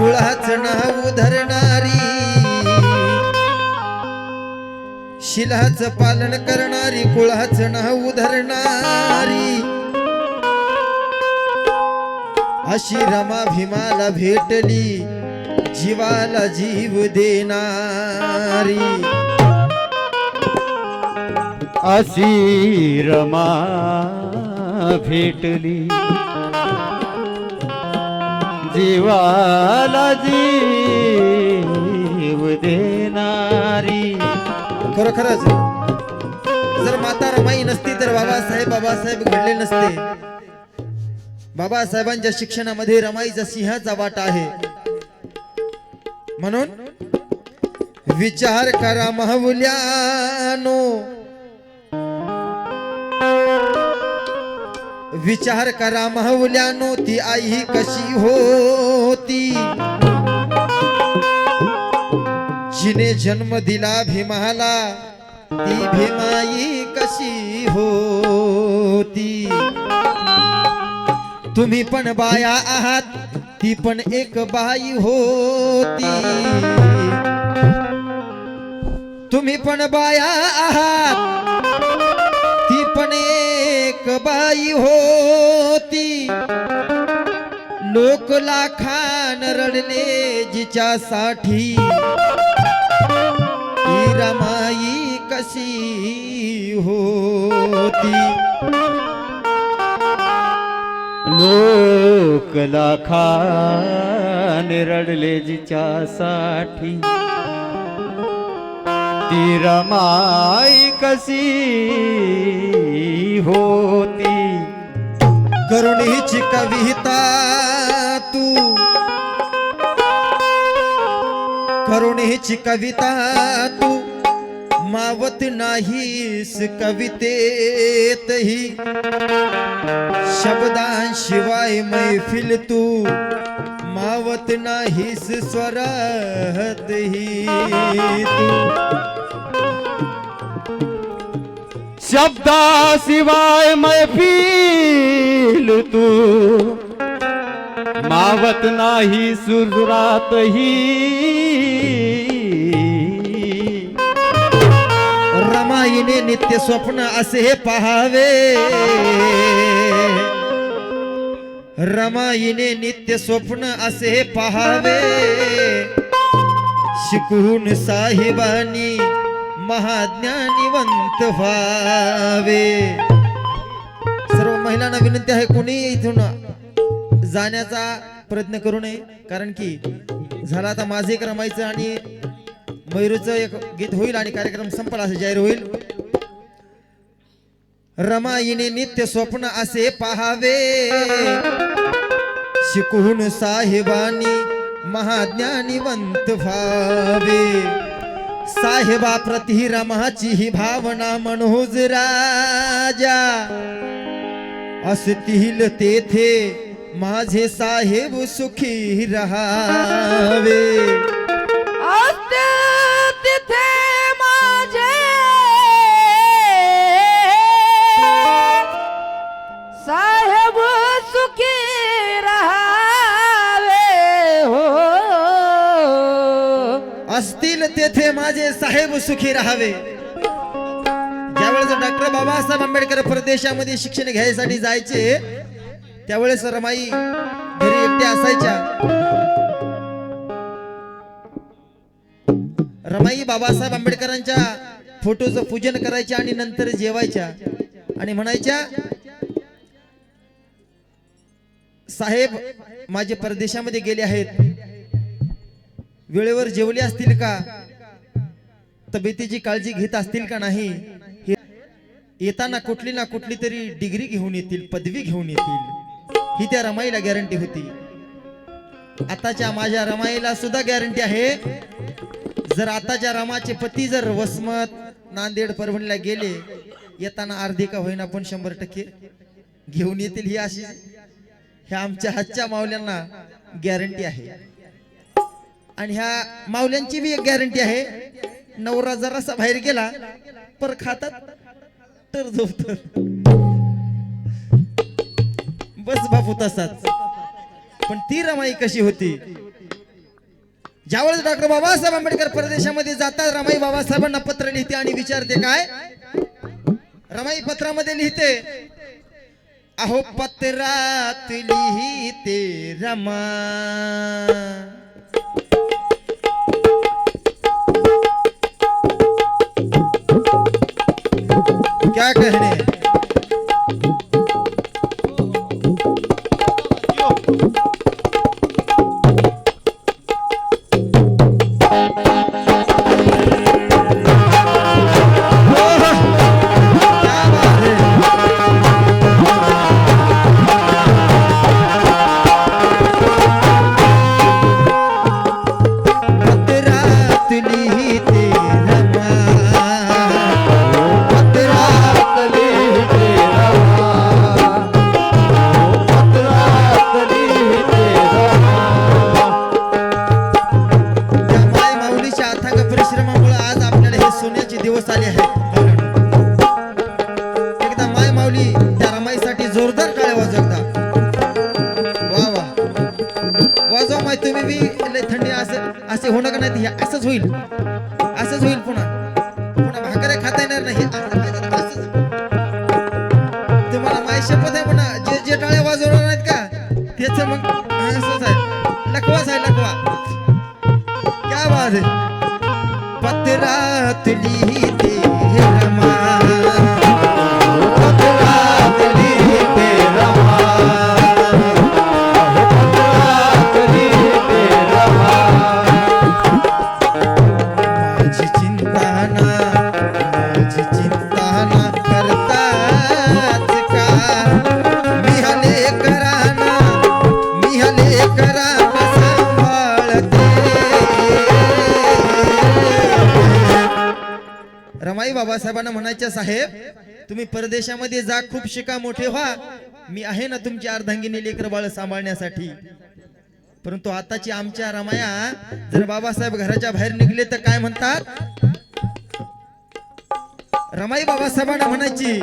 कुळाच नाव धरणारी. शिलाच पालन करणारी कुळाच नाव धरणारी. अशी रमा भीमाला भेटली जीवाला जीव देणारी. अशी रमा भेटली. जीवाला जीव देणारी. खरोखरच जर माता रमाई नसती तर बाबासाहेब बाबासाहेब घडले नसते. बाबासाहेबांच्या शिक्षणामध्ये रमाईचा सिंहाचा वाटा आहे. म्हणून विचार करा महामुल्यानो विचार करा महामुल्यानो ती आई कशी होती? जिने जन्म दिला भीमाला ती भीमाई कशी होती? तुम्ही पण बाया आहात ती पण एक बाई होती. तुम्ही पण बाया आहात बाई होती. लोक लाखान रडले जिच्यासाठी. ही रमाई कशी होती. लोक लाखान रडले जिच्यासाठी. ती रमाई कशी होती. करुणीची कविता तू. करुणीची कविता तू. मावत नाहीस कवितेतही. शब्दांशिवाय मैफिल तू. मावत नाहीस स्वरातही तू. शब्दाशिवाय मैफिल तू। मावत नाही सुरातही रमाईने नित्य स्वप्न असे हे पहावे। रमाईने नित्य स्वप्न असे पहावे। शिकून साहेबांनी महाज्ञानीवंत व्हावे. सर्व महिलांना विनंती आहे कोणी इथून जाण्याचा प्रयत्न करू नये. कारण की झाला आता माझे एक रमायचं आणि मयूरचं एक गीत होईल आणि कार्यक्रम संपला असं जाहीर होईल. रमाईने नित्य स्वप्न असे पहावे. शिकून साहेबानी महाज्ञानीवंत व्हावे. साहेबा प्रति रमाची ही भावना मनोज राजा असतील तेथे माझे साहेब सुखी रहावे. तिथे असतील तेथे माझे साहेब सुखी राहावे. ज्यावेळेस डॉक्टर बाबासाहेब आंबेडकर परदेशामध्ये शिक्षण घ्यायसाठी जायचे त्यावेळेस रमाई घरी एकट्या असायच्या. रमाई बाबासाहेब आंबेडकरांच्या फोटोचं पूजन करायच्या आणि नंतर जेवायच्या. आणि म्हणायच्या साहेब माझे परदेशामध्ये गेले आहेत. वेळेवर जेवले असतील का? तब्येतीची काळजी घेत असतील का नाही? हे येताना कुठली ना कुठली तरी डिग्री घेऊन येतील पदवी घेऊन येतील. ही त्या रमाईला गॅरंटी होती. आताच्या माझ्या रमाईला सुद्धा गॅरंटी आहे. जर आताच्या रमाचे पती जर वसमत नांदेड परभणीला गेले येताना अर्धी का होईना पण शंभर टक्के घेऊन येतील ही अशी. ह्या आमच्या हातच्या मावल्यांना गॅरंटी आहे. आणि ह्या माऊल्यांची बी एक गॅरंटी आहे. नवरा जरासा बाहेर गेला पर खातात तर झोपत बस बापू तसाच. पण ती रमाई कशी होती? ज्यावेळेस डॉक्टर बाबासाहेब आंबेडकर प्रदेशामध्ये जातात रमाई बाबासाहेबांना पत्र लिहिते आणि विचारते काय? रमाई पत्रामध्ये लिहिते अहो पत्रात लिहिते रमा. क्या कहने क्या बात है रमाई बाबासाहेबांना म्हणायचे साहेब तुम्ही परदेशामध्ये जा खूप शिका मोठे व्हा. मी आहे ना तुमची अर्धांगिनी लेकर बाळ सांभाळण्यासाठी. परंतु आताची आमच्या रमाया जर बाबासाहेब घराच्या बाहेर निघले तर काय म्हणतात? रमाई बाबासाहेबांना म्हणायची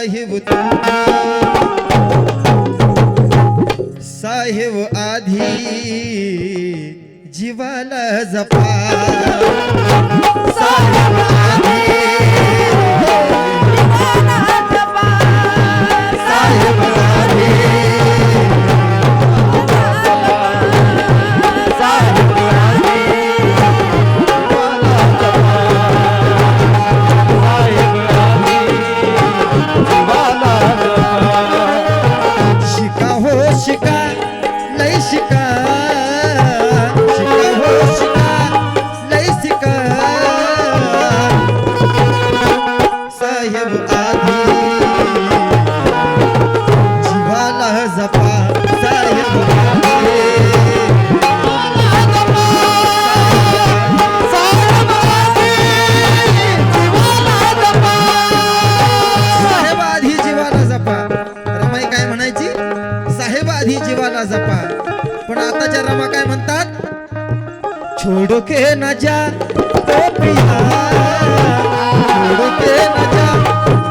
साहेब तुम्ही साहेब आधी जीवाला जपा. साहेब आधी आधी जपा पण आताच्या रमा काय म्हणतात? छोड़ के न जा तो पिया. छोड़ के न जा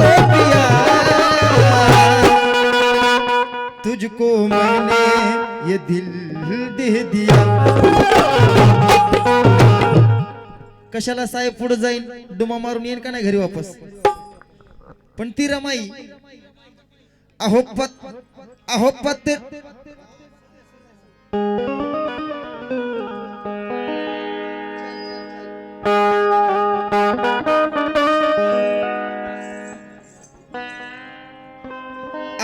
तो पिया. तुझको मैंने ये दिल दे दिया. कशाला साहेब पुढे जाईन? डुमा मारून येईन का नाही घरी वापस? पण ती रमाई अहो पत अहो पत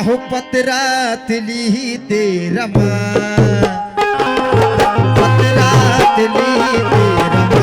हो पतरात ली दे रमा पतरात ली दे रमा